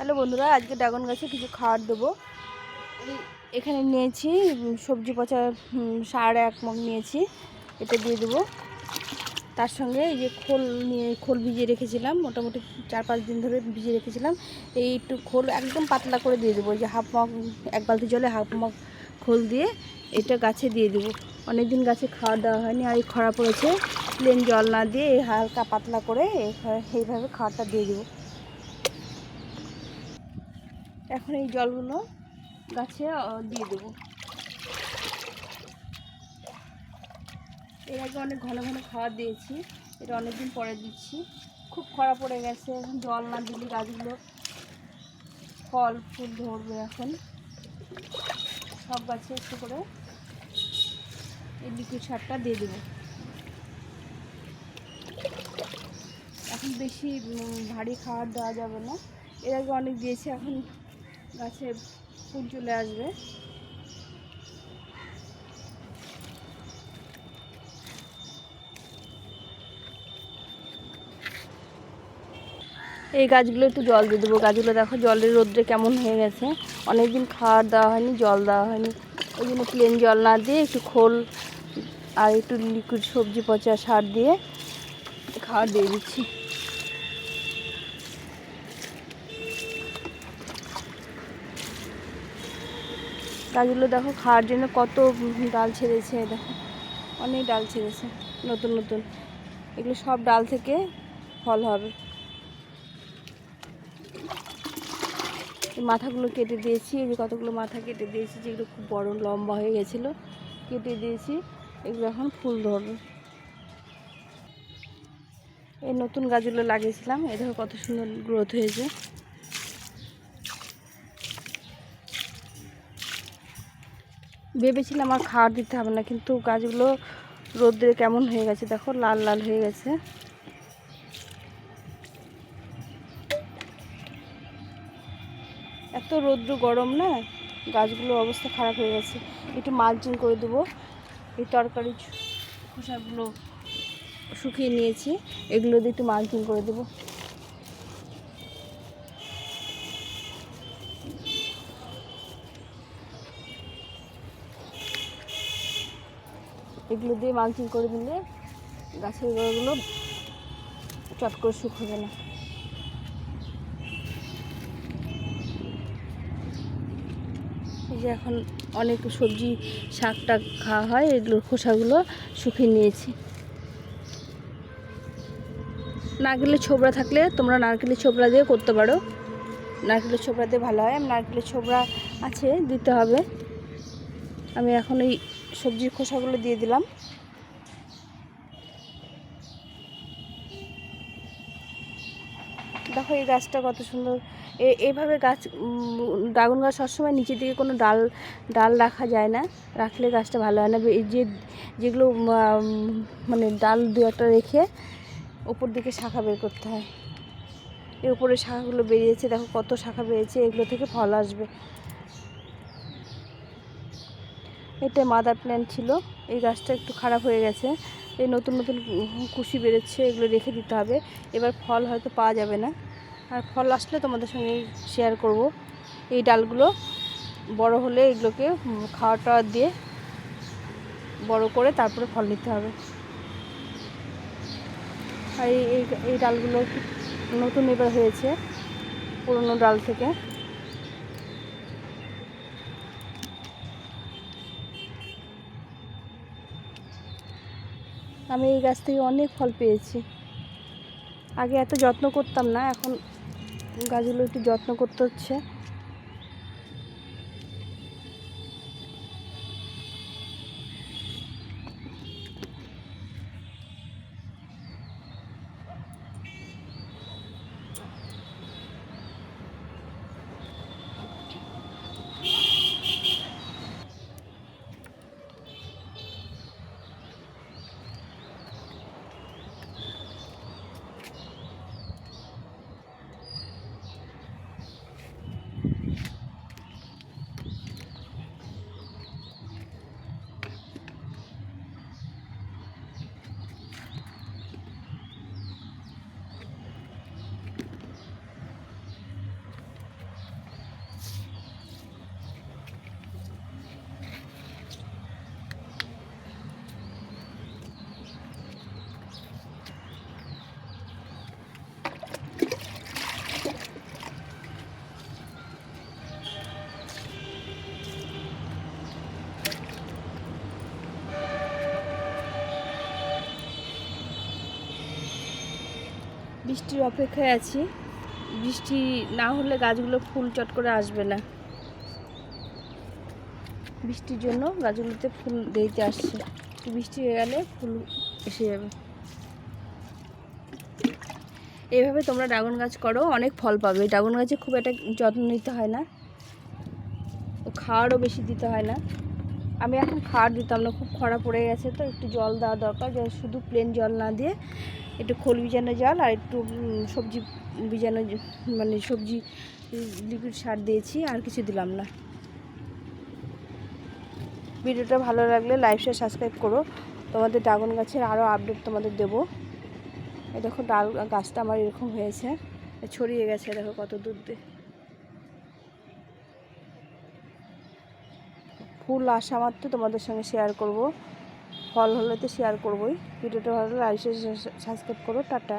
Hello বন্ধুরা, আজকে dragon গাছে কিছু খাবার দেবো। এখানে নিয়েছি সবজি পচা সার এক মগ নিয়েছি, এটা দিয়ে দেবো। তার সঙ্গে এই যে খোল নিয়ে, খোল ভিজিয়ে রেখেছিলাম, মোটামুটি চার পাঁচ দিন ধরে ভিজিয়ে রেখেছিলাম। এই একটু খোল একদম পাতলা করে দিয়ে দেবো যে হাফ মগ, এক বালতি জলে হাফ মগ খোল দিয়ে এটা গাছে দিয়ে দেবো। অনেক দিন গাছে খাওয়া দেওয়া হয়নি, আর এই খরা পড়েছে প্লেন জল না দিয়ে হালকা পাতলা করে এইভাবে খাবারটা দিয়ে দেবো। এখন এই জলগুলো গাছে দিয়ে দেবো। এর আগে অনেক ঘন ঘন খাবার দিয়েছি, এটা অনেকদিন পরে দিচ্ছি। খুব খরা পড়ে গেছে, এখন জল না দিলে গাছগুলো ফল, ফুল ধরবে এখন। সব গাছে একটু করে এই লিকুইড সারটা দিয়ে দেবো। এখন বেশি ভারী খাবার দেওয়া যাবে না। এর আগে অনেক দিয়েছি, এখন গাছে ফুল চলে আসবে। এই গাছগুলো একটু জল দিয়ে দেবো। গাছগুলো দেখো, জলের রোদ্রে কেমন হয়ে গেছে। অনেকদিন খাবার দেওয়া হয়নি, জল দেওয়া হয়নি। ওই জন্য প্লেন জল না দিয়ে একটু খোল আর একটু লিকুইড সবজি পচা সার দিয়ে খাবার দিয়ে দিচ্ছি। গাছগুলো দেখো, খাওয়ার জন্য কত ডাল ছেড়েছে, দেখো। অনেক ডাল ছেড়েছে, নতুন নতুন। এগুলো সব ডাল থেকে ফল হবে। মাথাগুলো কেটে দিয়েছি, এই যে কতগুলো মাথা কেটে দিয়েছি যেগুলো খুব বড়, লম্বা হয়ে গেছিল, কেটে দিয়েছি, এগুলো এখন ফুল ধরবে। এই নতুন গাছগুলো লাগিয়েছিলাম এ দেখো কত সুন্দর গ্রোথ হয়েছে। ভেবেছিলাম আর খাওয়ার দিতে হবে না, কিন্তু গাছগুলো রোদ্রে কেমন হয়ে গেছে দেখো, লাল লাল হয়ে গেছে। এত রৌদ্র গরম না, গাছগুলোর অবস্থা খারাপ হয়ে গেছে। একটু মালচিং করে দেবো, এই তরকারি খোসাগুলো শুকিয়ে নিয়েছি, এগুলো দিয়ে একটু মালচিং করে দেবো। এগুলো দিয়ে মালচিং করে দিলে গাছের গোড়াগুলো চট করে শুকোবে না। এই যে এখন অনেক সবজি শাক টাক খাওয়া হয়, এগুলোর খোসাগুলো শুকিয়ে নিয়েছি। নারকেলের ছোবড়া থাকলে তোমরা নারকেলের ছোবড়া দিয়ে করতে পারো। নারকেলের ছোবড়া দিয়ে ভালো হয়। নারকেলের ছোবড়া আছে, দিতে হবে। আমি এখন এই সবজির খোসাগুলো দিয়ে দিলাম। দেখো এই গাছটা কত সুন্দর। এইভাবে গাছ ড্রাগন গাছ সবসময় নিচের দিকে কোনো ডাল ডাল রাখা যায় না। রাখলে গাছটা ভালো হয় না। যে, যেগুলো মানে ডাল দু একটা রেখে ওপর দিকে শাখা বের করতে হয়। এর উপরে শাখাগুলো বেরিয়েছে। দেখো কত শাখা বেরিয়েছে। এগুলো থেকে ফল আসবে। এটা মাদার প্ল্যান্ট ছিল। এই গাছটা একটু খারাপ হয়ে গেছে। এই নতুন নতুন কুশি বেরোচ্ছে, এগুলো রেখে দিতে হবে। এবার ফল হয়তো পাওয়া যাবে না। আর ফল আসলে তোমাদের সঙ্গে শেয়ার করব। এই ডালগুলো বড় হলে এগুলোকে খাওয়া টাওয়া দিয়ে বড় করে তারপরে ফল নিতে হবে। আর এই- এই ডালগুলো নতুন এবার হয়েছে, পুরনো ডাল থেকে। আমি এই গাছ থেকে অনেক ফল পেয়েছি। আগে এত যত্ন করতাম না, এখন গাছগুলো একটু যত্ন করতে হচ্ছে। বৃষ্টির অপেক্ষায় আছি। বৃষ্টি না হলে গাছগুলো ফুল চট করে আসবে না। বৃষ্টির জন্য গাছগুলোতে ফুল দেরিতে আসছে। বৃষ্টি হয়ে গেলে ফুল এসে যাবে। এইভাবে তোমরা ড্রাগন গাছ করো, অনেক ফল পাবে। ড্রাগন গাছে খুব একটা যত্ন নিতে হয় না। ও খাওয়ারও বেশি দিতে হয় না। আমি এখন খাওয়ার দিতাম না, খুব খরা পড়ে গেছে তো, একটু জল দেওয়া দরকার শুধু প্লেন জল না দিয়ে একটু খোল বিজানো জল আর একটু সবজি বিজানো মানে সবজি, লিকুইড সার দিয়েছি, আর কিছু দিলাম না। ভিডিওটা ভালো লাগলে লাইভ শেয়ার সাবস্ক্রাইব করো। তোমাদের ড্রাগন গাছের আরও আপডেট তোমাদের দেবো। এই দেখো ডাল, গাছটা আমার এরকম হয়েছে, ছড়িয়ে গেছে, দেখো কত দূর দিয়ে। ফুল আসা মাত্র তোমাদের সঙ্গে শেয়ার করব। ফল হলে তো শেয়ার করবোই। ভিডিওটা ভালো লাগলে সাবস্ক্রাইব করো। টাটা।